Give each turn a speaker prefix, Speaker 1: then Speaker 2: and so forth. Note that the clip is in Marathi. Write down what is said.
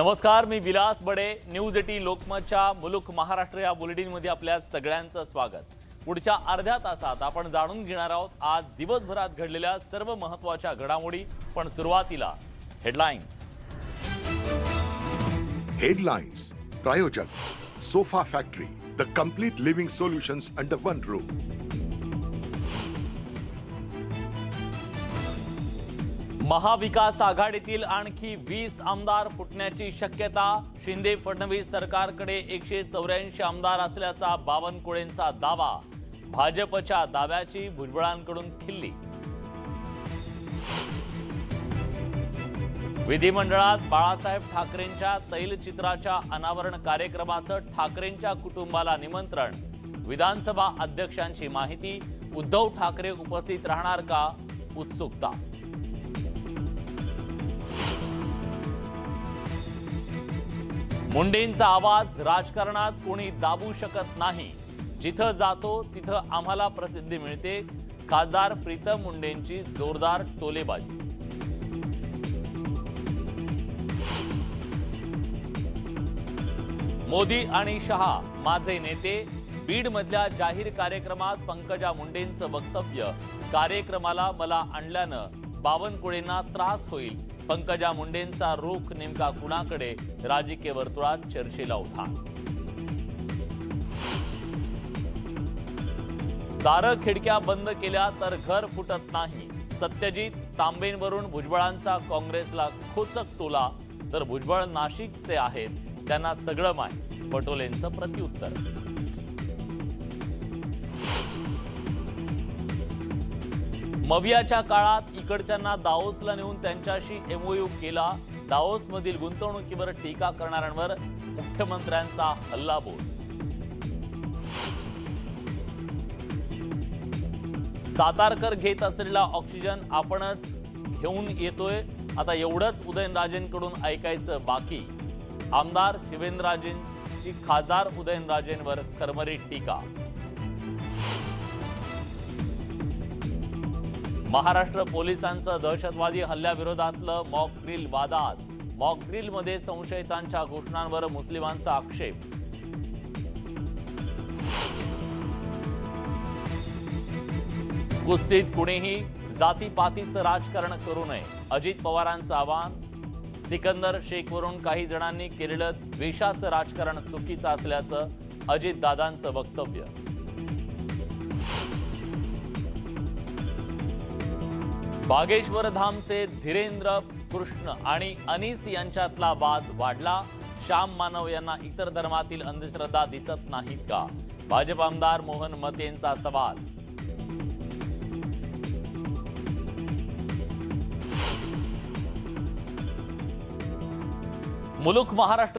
Speaker 1: नमस्कार मी विलास बडे न्यूज एटी लोकमतच्या मुलुक महाराष्ट्र या बुलेटिनमध्ये आपल्या सगळ्यांचं स्वागत. पुढच्या अर्ध्या तासात आपण जाणून घेणार आहोत आज दिवसभरात घडलेल्या सर्व महत्त्वाच्या घडामोडी पण सुरुवातीला हेडलाईन्स
Speaker 2: हेडलाईन्स प्रायोजक. Sofa factory the complete living solutions under one room
Speaker 1: महाविकास आघाडीतील आणखी वीस आमदार फुटण्याची शक्यता. शिंदे फडणवीस सरकारकडे एकशे चौऱ्याऐंशी आमदार असल्याचा बावनकुळेंचा दावा. भाजपच्या दाव्याची भुजबळांकडून खिल्ली. विधिमंडळात बाळासाहेब ठाकरेंच्या तैलचित्राच्या अनावरण कार्यक्रमाचं ठाकरेंच्या कुटुंबाला निमंत्रण. विधानसभा अध्यक्षांची माहिती. उद्धव ठाकरे उपस्थित राहणार का? उत्सुकता. मुंडेंचा आवाज राजकारणात कोणी दाबू शकत नाही. जिथं जातो तिथं आम्हाला प्रसिद्धी मिळते. खासदार प्रीतम मुंडेंची जोरदार टोलेबाजी. मोदी आणि शहा माझे नेते बीडमधल्या जाहीर कार्यक्रमात पंकजा मुंडेंचं वक्तव्य. कार्यक्रमाला मला आणल्यानं बावनकुळेंना त्रास होईल. पंकजा मुंडेंचा रोख नेमका कुणाकडे? राजकीय वर्तुळात चर्चेला उठा दारं खिडक्या बंद केल्या तर घर फुटत नाही. सत्यजित तांबेंवरून भुजबळांचा काँग्रेसला खोचक टोला तर भुजबळ नाशिकचे आहेत. त्यांना सगळं माहीत. पटोलेंचं प्रत्युत्तर. मवियाच्या काळात इकडच्यांना दाओसला नेऊन त्यांच्याशी एमओयू केला. दाओसमधील गुंतवणुकीवर टीका करणाऱ्यांवर मुख्यमंत्र्यांचा हल्लाबोल सातारकर घेत असलेला ऑक्सिजन आपणच घेऊन येतोय. आता एवढंच उदयनराजेंकडून ऐकायचं बाकी. आमदार शिवेंद्रराजेंची खासदार उदयनराजेंवर खरमरीत टीका. महाराष्ट्र पोलिसांचं दहशतवादी हल्ल्याविरोधातलं मॉक ड्रिल वादात. मॉक ड्रिलमध्ये संशयितांच्या घोषणांवर मुस्लिमांचा आक्षेप. कुस्तीत कुणीही जातीपातीचं राजकारण करू नये अजित पवारांचं आवाहन. सिकंदर शेखवरून काही जणांनी केलेलं द्वेषाचं राजकारण चुकीचं असल्याचं अजितदादांचं वक्तव्य. बागेश्वर धामचे धीरेंद्र कृष्ण आणि अनीस यांच्यातला वाद वाढला. श्याम मानव यांना इतर धर्मातील अंधश्रद्धा दिसत नाहीत का? भाजप आमदार मोहन मतेंचा सवाल. मुलुक महाराष्ट्र